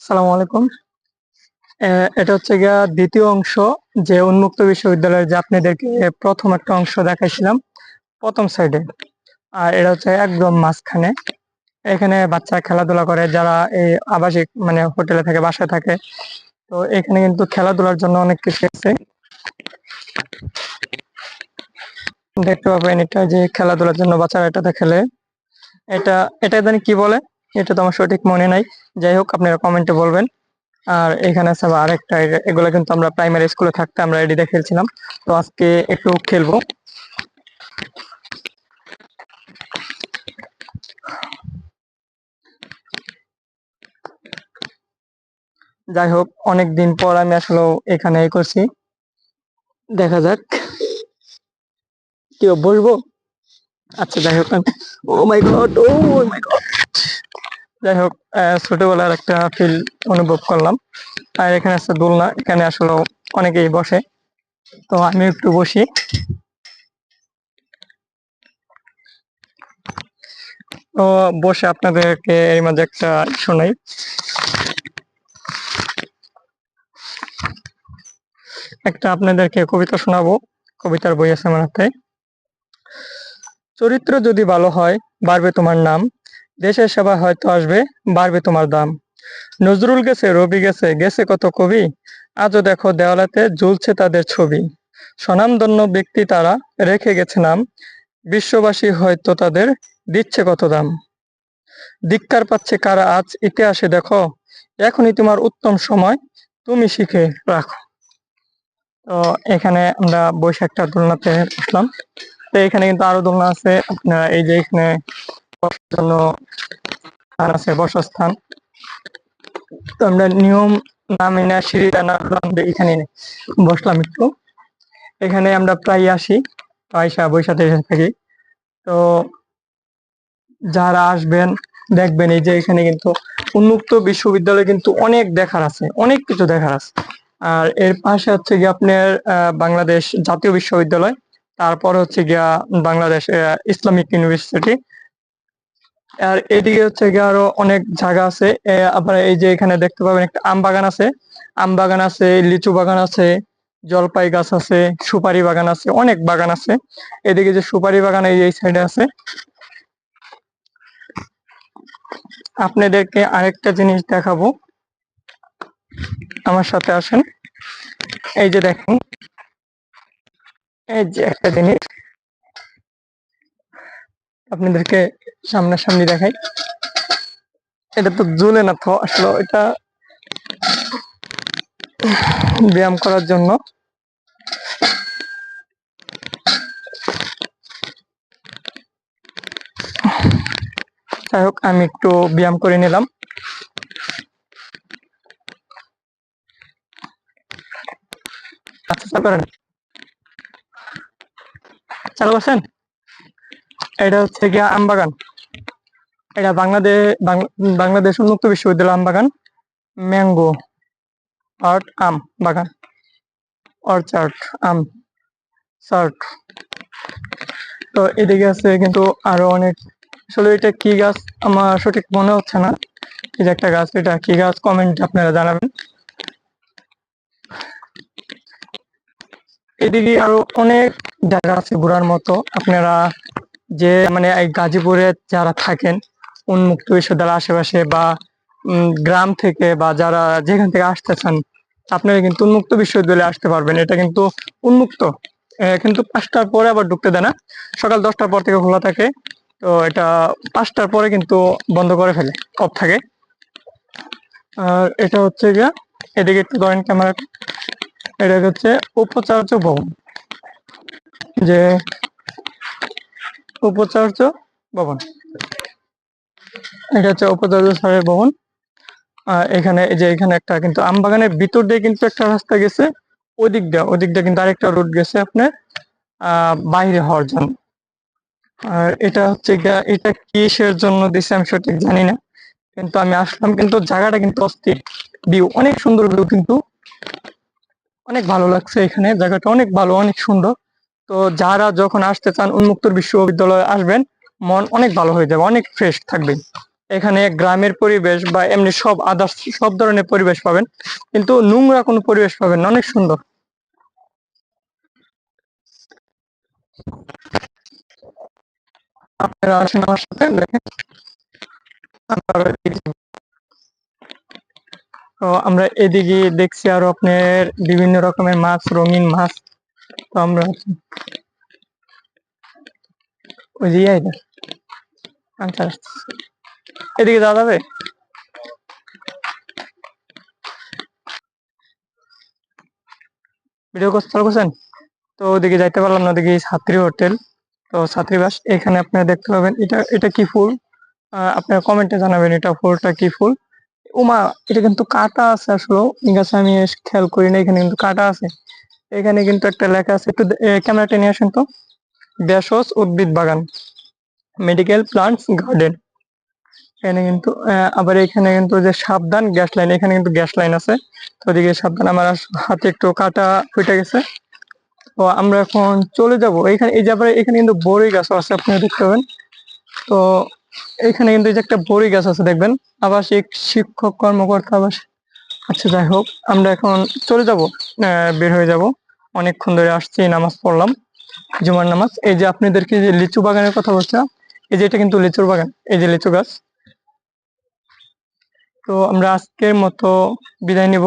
সালাম আলাইকুম এটা হচ্ছে গিয়া দ্বিতীয় অংশ যে উন্মুক্ত বিশ্ববিদ্যালয়ের যে আপনাদেরকে প্রথম একটা অংশ দেখাইছিলাম, প্রথম সাইডে। আর এটা হচ্ছে একদম মাঝখানে। এখানে বাচ্চা খেলাধুলা করে, যারা এই আবাসিক মানে হোটেলে থাকে, বাসায় থাকে, তো এখানে কিন্তু খেলাধুলার জন্য অনেক কিছু আছে। দেখতে পাবেন এটা যে খেলাধুলার জন্য বাচ্চারা এটাতে খেলে। এটা এটা জানি কি বলে? এটা তো আমার সঠিক মনে নাই। যাই হোক, আপনারা কমেন্টে বলবেন। আর এখানে আছে আরেকটা, এগুলো কিন্তু আমরা প্রাইমারি স্কুলে থাকতে আমরা এডিতে খেলছিলাম তো আজকে একটু খেলব। যাই হোক অনেক দিন পর আমি আসলে এখানে করছি। দেখা যাক। কি বসবো আচ্ছা যাই হোক। ও মাই গড ও মাই গড যাই হোক ছোটবেলার একটা ফিল অনুভব করলাম। আর এখানে আছে দোলনা, এখানে আসলে অনেকেই বসে। তো আমি একটু বসি। তো বসে আপনাদেরকে এর মাঝে একটা শোনাই। একটা আপনাদেরকে কবিতা শোনাবো। কবিতার বই আছে আমার হাতে। চরিত্র যদি ভালো হয়, বাড়বে তোমার নাম। দেশের সেবা হয়তো আসবে, বাড়বে তোমার দাম। নজরুল গেছে, রবি গেছে গেছে কত কবি? আজও দেখো দেওয়ালেতে ঝুলছে তাদের ছবি। স্বনামধন্য ব্যক্তি তারা, রেখে গেছে নাম। বিশ্ববাসী হয়তো তাদের দিচ্ছে কত দাম। ধিক্কার পাচ্ছে কারা আজ ইতিহাসে, দেখো। এখনই তোমার উত্তম সময়, তুমি শিখে রাখো। তো এখানে আমরা একটা দোলনাতে বসলাম তো এখানে কিন্তু আরও দোলনা আছে। আপনার এই যে এখানে জন্য স্থান আছে বসার স্থান তো আমরা নিয়ম না মেনে সিঁড়িটা না এখানে বসলাম একটু। এখানে আমরা প্রায় আসি পয়সা বৈশাতে এসে থাকি। তো যারা আসবেন, দেখবেন এই যে এখানে কিন্তু উন্মুক্ত বিশ্ববিদ্যালয় কিন্তু অনেক দেখার আছে, অনেক কিছু দেখার আছে। আর এর পাশে হচ্ছে গিয়ে আপনার বাংলাদেশ জাতীয় বিশ্ববিদ্যালয়, তারপর হচ্ছে গিয়া বাংলাদেশ ইসলামিক ইউনিভার্সিটি। আর এদিকে হচ্ছে গিয়ে আরও অনেক জায়গা আছে। আপনারা এই যে এখানে দেখতে পাবেন একটা আম বাগান আছে। আম বাগান আছে, লিচু বাগান আছে, জলপাই গাছ আছে, সুপারি বাগান আছে, অনেক বাগান আছে। এদিকে যে সুপারি বাগান এই এই সাইডে আছে। আপনাদেরকে আরেকটা জিনিস দেখাবো। আমার সাথে আসেন। এই যে দেখেন। এই যে একটা জিনিস। আপনাদেরকে সামনাসামনি দেখাই। এটা তো ঝুলে না তো, আসলে এটা ব্যায়াম করার জন্য। যাই হোক, আমি একটু ব্যায়াম করে নিলাম। আচ্ছা করেন। চালু করছেন এটা হচ্ছে গিয়া আমবাগান। এটা বাংলাদেশ বাংলাদেশ উন্মুক্ত বিশ্ববিদ্যালয় আমবাগান, ম্যাঙ্গো আর্ট আম বাগান, অর্চার্ড আম সার্ট তো এদিকে আছে কিন্তু আরও অনেক, আসলে এটা কি গাছ আমার সঠিক মনে হচ্ছে না। যে একটা গাছ, এটা কি গাছ কমেন্ট আপনারা জানাবেন। এদিকে আরও অনেক জায়গা আছে ঘোরার মতো, আপনারা যে মানে এই গাজীপুরে যারা থাকেন, উন্মুক্ত বিশ্ববিদ্যালয়ের আশেপাশে বা গ্রাম থেকে বা যারা যেখান থেকে আসতেছেন, আপনারা কিন্তু উন্মুক্ত বিশ্ববিদ্যালয়ে আসতে পারবেন। এটা কিন্তু উন্মুক্ত। কিন্তু পাঁচটার পরে আবার ঢুকতে দেয় না। সকাল দশটার পর থেকে খোলা থাকে। তো এটা পাঁচটার পরে কিন্তু বন্ধ করে ফেলে, অফ থাকে। আর এটা হচ্ছে গিয়া, এদিকে একটু ধরেন ক্যামেরা এটা হচ্ছে উপাচার্য ভবন। যে উপাচার্য ভবন। এটা হচ্ছে উপাচার্য স্যারের ভবন। এখানে এই যে এখানে একটা কিন্তু আম বাগানের ভিতর দিয়ে কিন্তু একটা রাস্তা গেছে, ওদিক দিয়ে ওদিক দিয়ে কিন্তু আরেকটা রুট গেছে আপনার, আহ, বাইরে হওয়ার জন্য। আর এটা হচ্ছে এটা কিসের জন্য দিছে আমি সঠিক জানি না, কিন্তু আমি আসলাম কিন্তু জায়গাটা কিন্তু অস্থির। ভিউ অনেক সুন্দর ভিউ কিন্তু। অনেক ভালো লাগছে এখানে, জায়গাটা অনেক ভালো, অনেক সুন্দর। তো যারা যখন আসতে চান উন্মুক্ত বিশ্ববিদ্যালয়ে আসবেন, মন অনেক ভালো হয়ে যাবে, অনেক ফ্রেশ থাকবে এখানে গ্রামের পরিবেশ বা এমনি সব আদার্স সব ধরনের পরিবেশ পাবেন, কিন্তু নোংরা কোনো পরিবেশ পাবেন না, অনেক সুন্দর। আপনারা আমার সাথে তো আমরা এদিকে দেখছি আরও আপনার বিভিন্ন রকমের মাছ, রঙিন মাছ। তো আমরা ওই ইয়ে এদিকে ভিডিও করছেন? তো ওদিকে যাইতে পারলাম না, ওদিকে ছাত্রী হোটেল। তো ছাত্রীবাস এখানে আপনারা দেখতে পাবেন, এটা এটা কি ফুল? আপনারা কমেন্টে জানাবেন এটা ফুলটা কি ফুল? উমা, এটা কিন্তু কাটা আছে আসলে আমি খেয়াল করি না এখানে কিন্তু কাটা আছে। এখানে কিন্তু একটা লেখা আছে। একটু ক্যামেরাটা নিয়ে আসেন তো। ব্যাসস উদ্ভিদ বাগান, মেডিকেল প্লান্টস গার্ডেন। এখানে কিন্তু আবার এখানে কিন্তু যে সাবধান গ্যাস লাইন, এখানে কিন্তু গ্যাস লাইন আছে। তো ওদিকে সাবধান, আমার হাতে একটু কাটা ফুটে গেছে। তো আমরা এখন চলে যাব। এখানে, এই যে এখানে কিন্তু বড়ই গাছ আছে আপনি দেখতে পাবেন। তো এখানে কিন্তু এই যে একটা বড়ই গাছ আছে, দেখবেন। আবাসিক শিক্ষক, কর্মকর্তা, আবাস আচ্ছা যাই হোক, আমরা এখন চলে যাব বের হয়ে যাব। অনেকক্ষণ ধরে আসছি, নামাজ পড়লাম, জুমার নামাজ। এই যে আপনাদেরকে যে লিচু বাগানের কথা বলছিলাম, এই যে এটা কিন্তু লিচুর বাগান, এই যে লিচু গাছ। তো আমরা আজকের মতো বিদায় নিব।